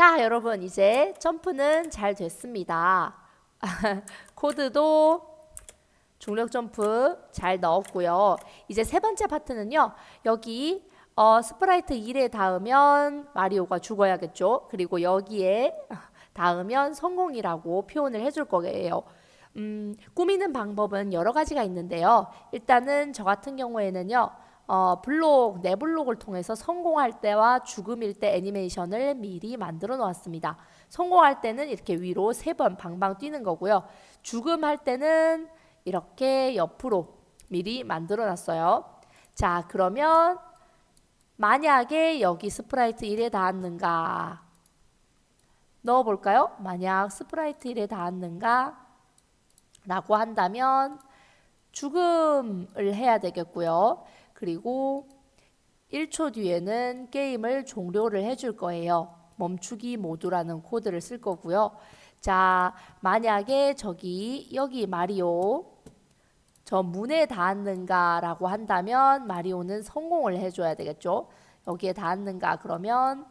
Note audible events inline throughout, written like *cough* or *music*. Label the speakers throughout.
Speaker 1: 자, 여러분 이제 점프는 잘 됐습니다. *laughs* 코드도 중력 점프 잘 넣었고요. 이제 세 번째 파트는요. 여기 어, 스프라이트 1에 닿으면 마리오가 죽어야겠죠. 그리고 여기에 *laughs* 닿으면 성공이라고 표현을 해줄 거예요. 음, 꾸미는 방법은 여러 가지가 있는데요. 일단은 저 같은 경우에는요. 어, 블록, 네 블록을 통해서 성공할 때와 죽음일 때 애니메이션을 미리 만들어 놓았습니다. 성공할 때는 이렇게 위로 세 번 방방 뛰는 거고요. 죽음할 때는 이렇게 옆으로 미리 만들어 놨어요. 자, 그러면 만약에 여기 스프라이트 1에 닿았는가? 넣어 볼까요? 만약 스프라이트 1에 닿았는가? 라고 한다면 죽음을 해야 되겠고요. 그리고 1초 뒤에는 게임을 종료를 해줄 거예요. 멈추기 모드라는 코드를 쓸 거고요. 자, 만약에 저기 여기 마리오 저 문에 닿았는가라고 한다면 마리오는 성공을 해줘야 되겠죠. 여기에 닿았는가 그러면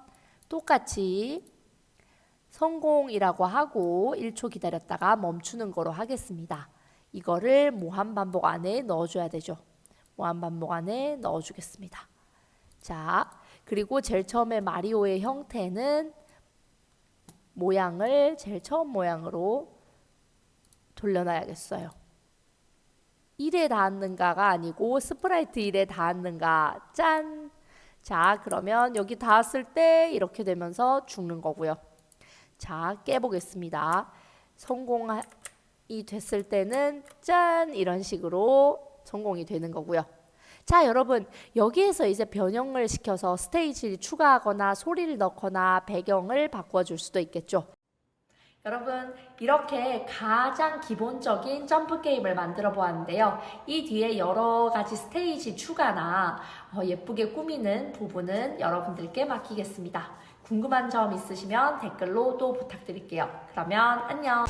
Speaker 1: 똑같이 성공이라고 하고 1초 기다렸다가 멈추는 거로 하겠습니다. 이거를 무한 반복 안에 넣어줘야 되죠. 무한 반복 안에 넣어주겠습니다. 자, 그리고 제일 처음에 마리오의 형태는 모양을 제일 처음 모양으로 돌려놔야겠어요. 1에 닿았는가가 아니고 스프라이트 1에 닿았는가 짠. 자, 그러면 여기 닿았을 때 이렇게 되면서 죽는 거고요. 자, 깨보겠습니다. 성공이 됐을 때는 짠 이런 식으로 성공이 되는 거고요. 자, 여러분 여기에서 이제 변형을 시켜서 스테이지를 추가하거나 소리를 넣거나 배경을 바꿔 줄 수도 있겠죠. 여러분 이렇게 가장 기본적인 점프 게임을 만들어 보았는데요. 이 뒤에 여러 가지 스테이지 추가나 어, 예쁘게 꾸미는 부분은 여러분들께 맡기겠습니다. 궁금한 점 있으시면 댓글로 또 부탁드릴게요. 그러면 안녕.